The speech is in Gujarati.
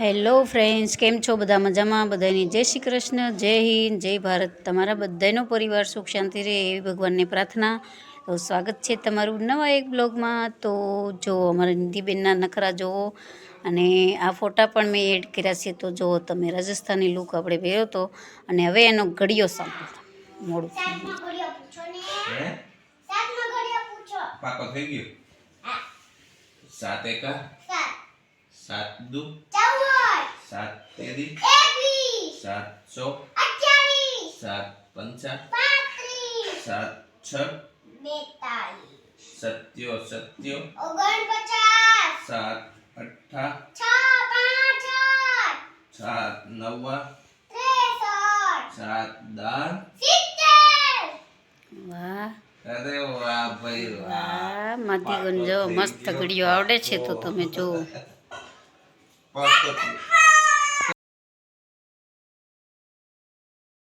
હેલો ફ્રેન્ડ્સ કેમ છો બધા મજામાં? બધાની જય શ્રી કૃષ્ણ જય હિન્દ જય ભારત. તમારા બધાનો પરિવાર સુખ શાંતિ રહે એવી ભગવાનને પ્રાર્થના. તો સ્વાગત છે તમારું નવા એક બ્લોગમાં. તો જો અમારા નિધિબેનના નખરા જુઓ અને આ ફોટા પણ મેં એડ કર્યા છે તો જુઓ તમે રાજસ્થાની લુક આપણે પહેર્યો હતો અને હવે એનો ઘડિયો સાંભળો. મોડું થઈ ગયું. સાતમો ઘડિયો પૂછો ને. હે? સાતમો ઘડિયો પૂછો. પાકો થઈ ગયો? સાત એકા? સાત. દુ? સાત તેરી સાતસો સાત પંચા સાત છ સત્યો સત્યો સાત અઠ્ઠા સાત નવા સાત દાન. વાહ. અરે વાહ ભાઈ વાહ. માથી માધીગન જો મસ્ત ઘડિયો આવડે છે તો તમે થઈ-